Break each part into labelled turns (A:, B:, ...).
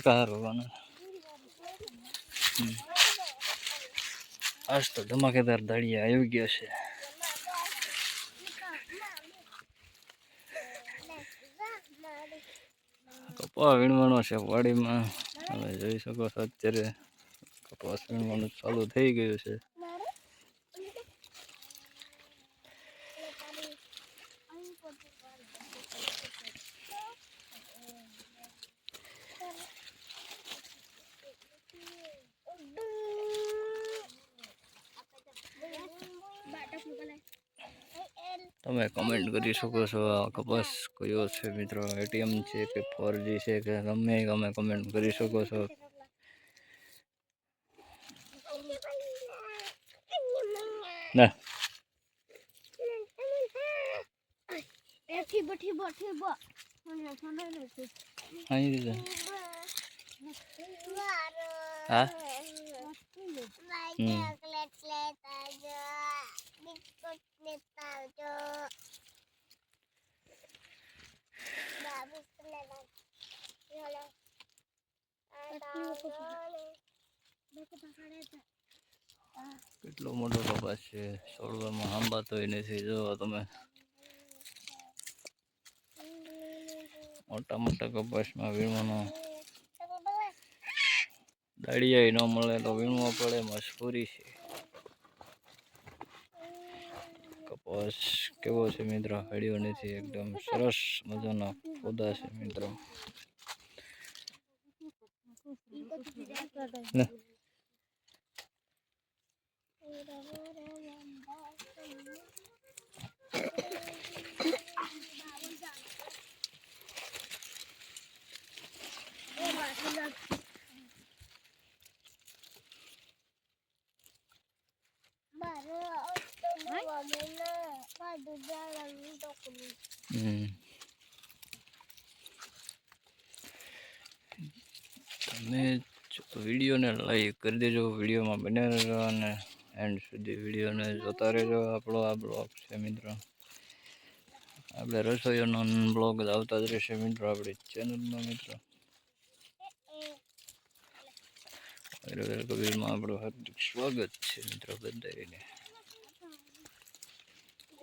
A: Car હોવાનો આજ તો ધમાકેદાર દાળિયા આવી ગયા છે કપા વીણવાનો છે વાડીમાં તમે જોઈ શકો છો અત્યારે કપાસ વીણવાનું ચાલુ થઈ ગયું છે તમે કમેન્ટ કરી શકો છો. આ કપાસ કયો છે મિત્રો? એટીએમ છે કે ફોરજી છે કે ગમે તમે કમેન્ટ કરી શકો છો. ના. હા હમ.
B: બાબુ ચાલો
A: કેટલો મોટો કપાસ છે છોડવામાં આંબા તોય નથી જો તમે મોટા મોટા કપાસમાં વીણવાનો દાળિયા ન મળે તો વીણવો પડે મજબૂરી છે કપાસ કેવો છે મિત્રો હળ્યો નથી એકદમ સરસ મજાનો પોદા છે મિત્રો હમ. તમે વિડીયોને લાઈક કરી દેજો, વિડીયોમાં બને રહેજો અને એન્ડ સુધી વિડીયોને જોતા રહેજો. આપણો આ બ્લોગ છે મિત્રો. આપણે રસોઈઓનો બ્લોગ આવતા જ રહેશે મિત્રો, આપણી ચેનલમાં મિત્રો. કબીરમાં આપણું હાર્દિક સ્વાગત છે મિત્રો બધાને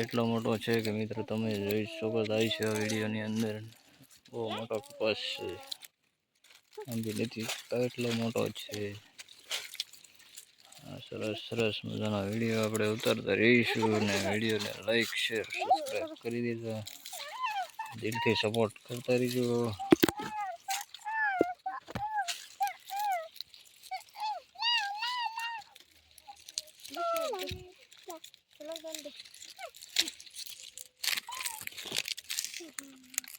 A: એટલો મોટો છે કે મિત્રો, તમે જોઈ શકો થાય છે આ વિડીયોની અંદર. બહુ મોટો કપાસ છે. એટલો મોટો છે. સરસ સરસ મજાના વીડિયો આપણે ઉતારતા રહીશું અને વિડીયોને લાઈક શેર સબસ્ક્રાઈબ કરી દેજો દિલથી સપોર્ટ કરતા રહીજો હમ.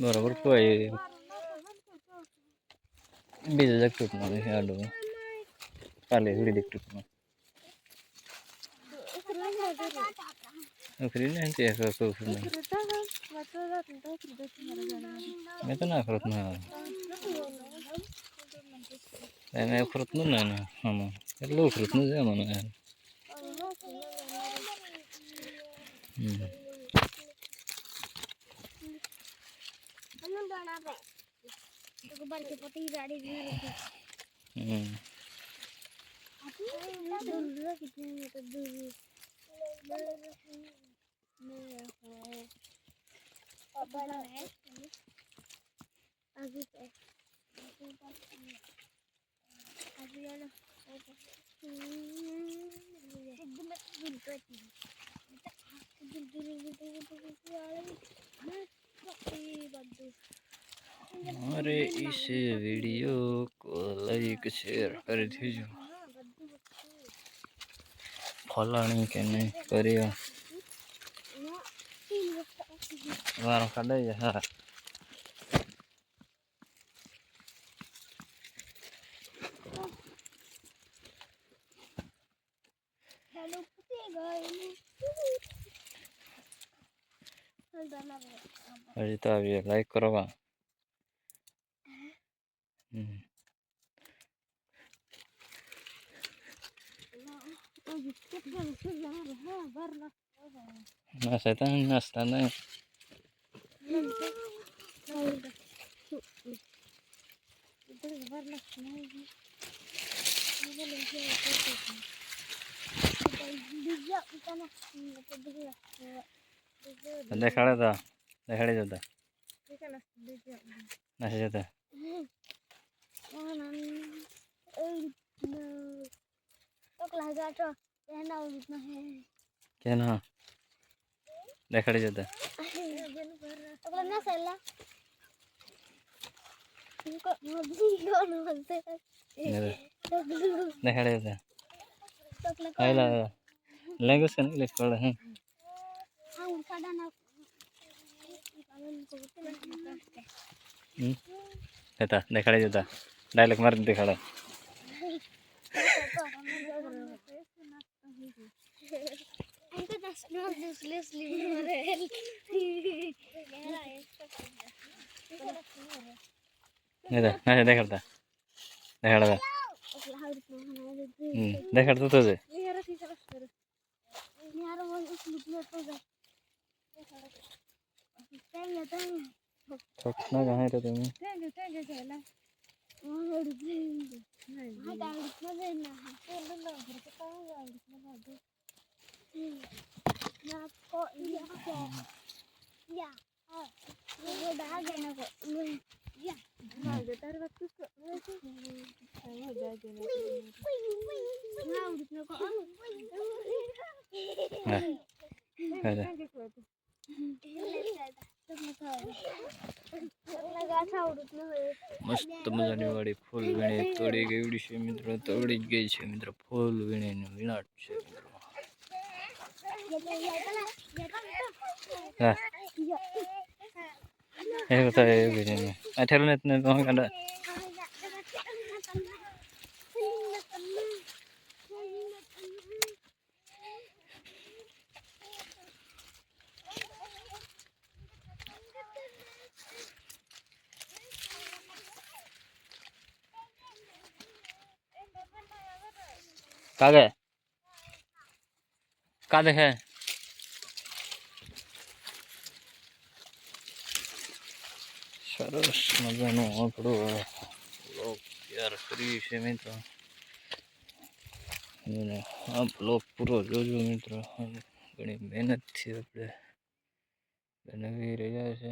A: બરાબર કોઈ બીજા જગતમાં નથી આડું કાલે વિડી દીકટમાં નોકરી ને તે છું નહીં મેં તો ના ખરત ના એને ખરતનું ને એને આમાં એટલું ખરતનું છે મને હમની હમ
B: ہمارے اس
A: ویڈیو کو
B: لائک شیئر
A: کر دیجو فالانی کہنے کریا۔ Waarom kan
B: dat je? Hello,
A: Ahorita había like corba. No, se están
B: gastando. দেখাড়ে দা দেখাড়ে যেতে
A: নাচে যেতে কেন? দেখাড়ে যেতে ಹೇಳಿದೆ ಇಲ್ಲ ಲ್ಯಾಂಗ್ವೇಜ್ ಇಂಗ್ಲೀಷ್ ಒಳ್ಳೆ ಹ್ಞೂ ಆಯ್ತಾ
B: ದೇಖಾಳೆ ಜೊತೆ ಡೈಲಾಗ್ ಮಾರ್ದು ದೇಖಾಳೆ ಅಂತ দেখাটা দেখাটা দেখাটা তো যে। ঠকনা গাঁ
A: এটা তুমি। મસ્ત મજાની વાળી ફૂલ વીણી, તોડી ગઈ છે મિત્રો, તોડી જ ગઈ છે મિત્રો, ફૂલ વીણીને વિનાટ છે મિત્રો. હા. તો કાંડા કાગે કાદે હે સરસ મજાનું આપણું બ્લોગ તૈયાર કરી છે મિત્રો અને આ બ્લોગ પૂરો જોજો મિત્રો ઘણી મહેનતથી આપણે બનાવી રહ્યા છે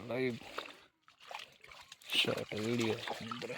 A: લાઈવ શોર્ટ વીડિયો મિત્રો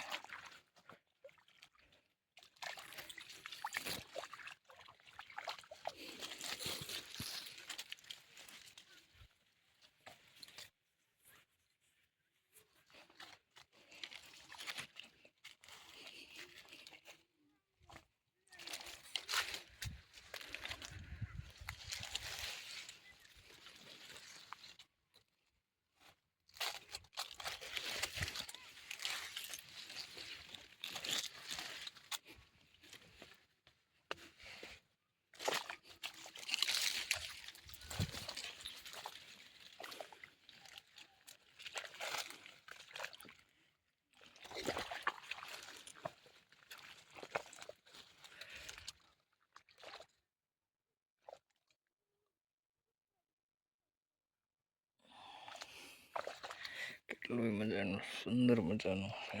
A: કેટલું મજાનું સુંદર મજાનું છે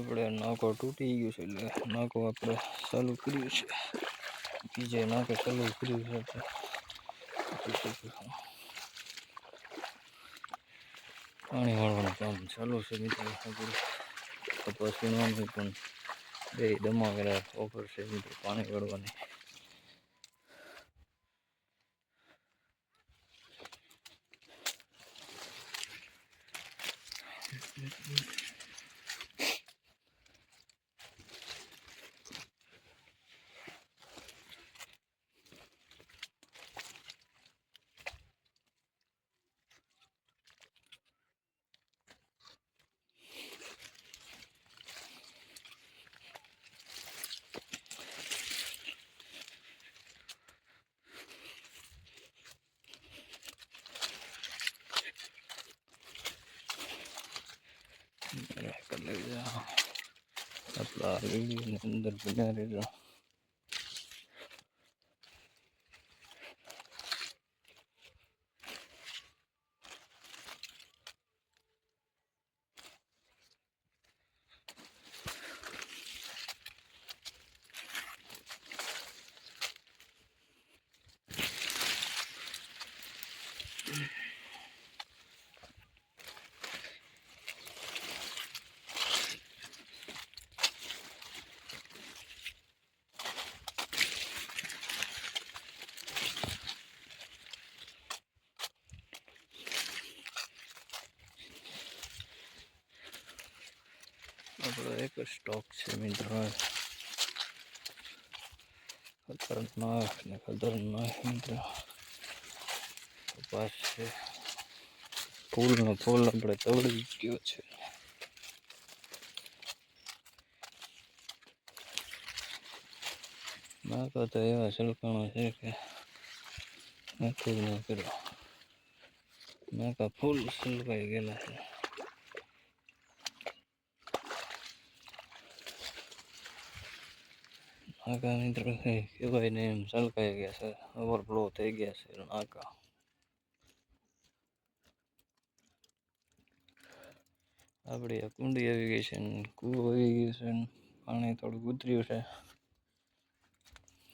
A: આપણે નાકો તૂટી ગયું છે એટલે નાકો આપણે ચાલુ કર્યું છે. બીજે નાકે ચાલુ કર્યું છે પાણી વાળવાનું કામ ચાલુ છે મિત્રો. આપણે કપાસ વીણવાનું પણ બે દમાવેલા ઓફર છે મિત્રો પાણી વાળવાની. કરી આપણા વિડીયોની અંદર બન્યા રહેજો આપણો એક સ્ટોક છે મિત્રો. ખતરનાક ને ખતરનાક મિત્રો. કપાસ છે. ફૂલનો ફૂલ આપણે તવડી ગયો છે. નાકા તો એવા સલકાણો છે કે નથી ન મેં નાકા ફૂલ સલકાઈ ગયેલા છે. નાકા મિત્ર કહેવાય નહીં એમ સલકાઈ ગયા છે ઓવરફ્લો થઈ ગયા છે નાકા આપણી આ કુંડી આવી ગઈ છે ને, કૂવો આવી ગયો છે ને, પાણી થોડુંક ઉતર્યું છે.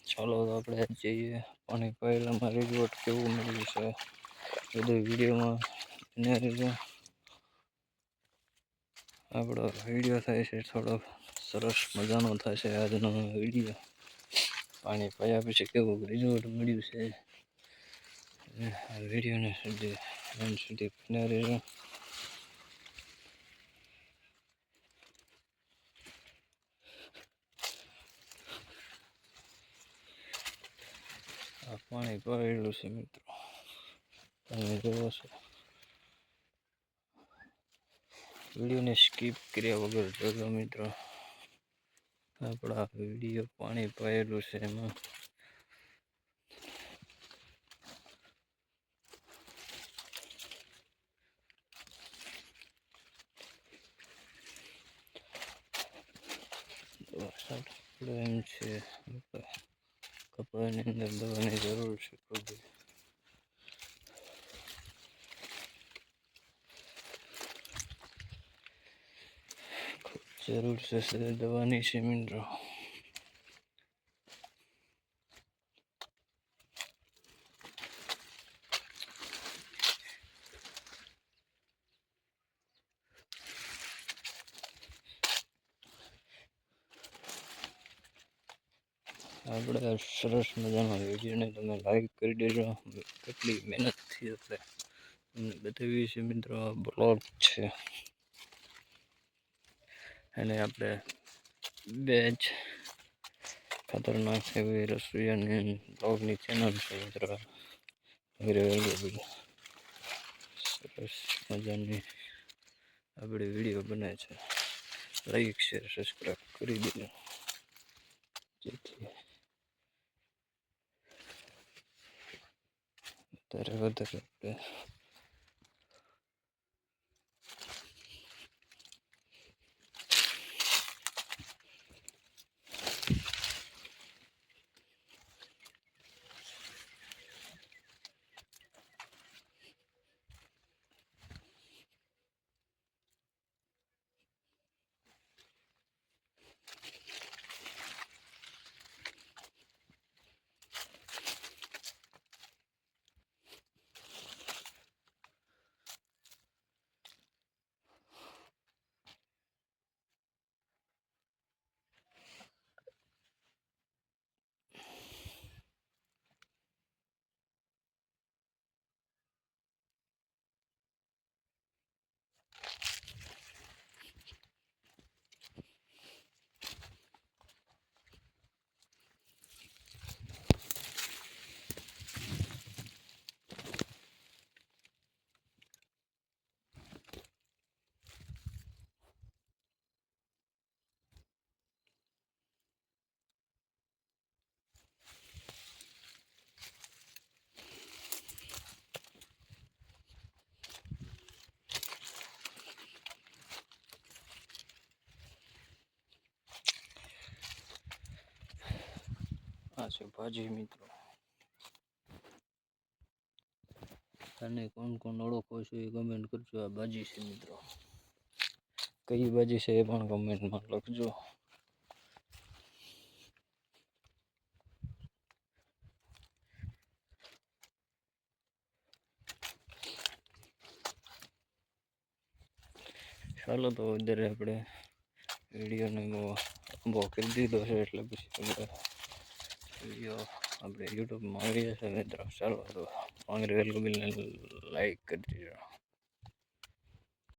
A: ચાલો તો આપણે જઈએ, પાણી પહેલાંમાં રિઝોર્ટ કેવું મળ્યું છે, બધું વિડીયોમાં આપણો વીડિયો થાય છે થોડોક. સરસ મજાનો થશે આજનો વીડિયો. પાણી પાયા પછી કેવું રિઝોર્ટ મળ્યું છે? વિડીયોને સુધી એન્ડ સુધી બને રહેજો. પાણી પડેલું છે મિત્રો. તમે જોવો છો. વિડીયોને સ્કીપ કર્યા વગર જોજો મિત્રો. આપણા વીડિયો પાણી પાયેલું છે એમાં. એમ છે. કપડાની અંદર દવાની જરૂર છે બધી જરૂર છે સર દવાની છે મિત્રો આપણે આ સરસ મજાનો વિડીયોને તમે લાઈક કરી દેજો. કેટલી મહેનતથી આપણે તમને બતાવીએ છીએ મિત્રો, આ બ્લોગ છે. અને આપણે બે જ ખતરનાક એવી રસોઈયાની બ્લોગની ચેનલ છે સરસ મજાની આપણે વીડિયો બને છે. લાઈક શેર સબસ્ક્રાઈબ કરી દેજો. જેથી વધારે વધારે આપણે આ છે, ભાજી મિત્રો. તને કોણ કોણ ઓળખો છો એ કમેન્ટ કરજો. આ ભાજી છે મિત્રો. કઈ ભાજી છે એ પણ કમેન્ટમાં લખજો. ચાલો તો અત્યારે આપણે વિડીયોને બહુ કરી દીધો છે, એટલે પછી આપણે વીડિયો આપણે યુટ્યુબમાં આવી જશે મિત્રો ચાલો તો